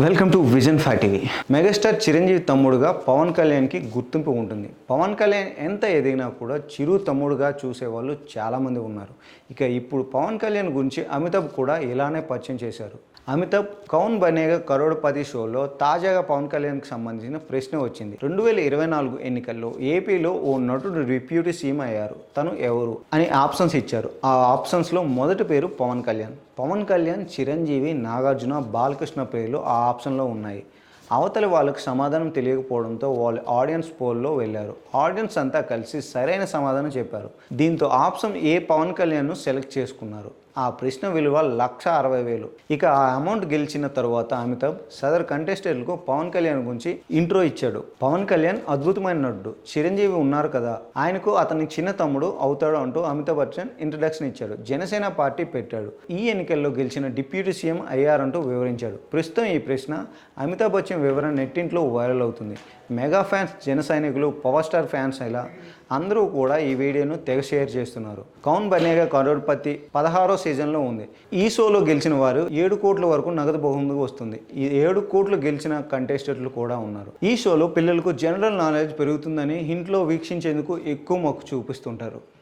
Welcome to vision five TV. Megastar Chiranjeevi తమ్ముడుగా Pawan కళ్యాణ్కి గుర్తింపు ఉంటుంది. పవన్ కళ్యాణ్ ఎంత ఎదిగినా కూడా చిరు తమ్ముడుగా చూసేవాళ్ళు చాలామంది ఉన్నారు. ఇక ఇప్పుడు పవన్ కళ్యాణ్ గురించి అమితాబ్ కూడా ఇలానే పరిచయం చేశారు. అమితాబ్ కౌన్ బనేగా కరోడ్పతి షోలో తాజాగా పవన్ కళ్యాణ్కి సంబంధించిన ప్రశ్న వచ్చింది. రెండు వేల ఇరవై నాలుగు ఎన్నికల్లో ఏపీలో ఓ నటుడు డిప్యూటీ సీఎం అయ్యారు. తను ఎవరు అని ఆప్షన్స్ ఇచ్చారు. ఆ ఆప్షన్స్లో మొదటి పేరు పవన్ కళ్యాణ్. పవన్ కళ్యాణ్ చిరంజీవి నాగార్జున బాలకృష్ణ పేర్లు ఆ ఆప్షన్లో ఉన్నాయి. అవతలి వాళ్ళకు సమాధానం తెలియకపోవడంతో వాళ్ళు ఆడియన్స్ పోల్లో వెళ్ళారు. ఆడియన్స్ అంతా కలిసి సరైన సమాధానం చెప్పారు. దీంతో ఆప్షన్ ఏ పవన్ కళ్యాణ్ను సెలెక్ట్ చేసుకున్నారు. ఆ ప్రశ్న విలువ లక్ష అరవై వేలు. ఇక ఆ అమౌంట్ గెలిచిన తరువాత అమితాబ్ సదర్ కంటెస్టెంట్లకు పవన్ కళ్యాణ్ గురించి ఇంట్రో ఇచ్చాడు. పవన్ కళ్యాణ్ అద్భుతమైన నటుడు. చిరంజీవి ఉన్నారు కదా. ఆయనకు అతని చిన్న తమ్ముడు అవుతాడు అంటూ అమితాబ్ బచ్చన్ ఇంట్రడక్షన్ ఇచ్చాడు. జనసేన పార్టీ పెట్టాడు. ఈ ఎన్నికల్లో గెలిచిన డిప్యూటీ సీఎం అయ్యారంటూ వివరించాడు. ప్రస్తుతం ఈ ప్రశ్న అమితాబ్ బచ్చన్ వివరణ నెట్టింట్లో వైరల్ అవుతుంది. మెగా ఫ్యాన్స్ జన సైనికులు పవర్ స్టార్ ఫ్యాన్స్ ఇలా అందరూ కూడా ఈ వీడియోను తెగ షేర్ చేస్తున్నారు. కౌన్ బనేగా కరోడ్పతి పదహారో సీజన్లో ఉంది. ఈ షోలో గెలిచిన వారు ఏడు కోట్ల వరకు నగదు బహుమతి వస్తుంది. ఈ ఏడు కోట్లు గెలిచిన కంటెస్టెంట్లు కూడా ఉన్నారు. ఈ షోలో పిల్లలకు జనరల్ నాలెడ్జ్ పెరుగుతుందని ఇంట్లో వీక్షించేందుకు ఎక్కువ మొక్కు చూపిస్తుంటారు.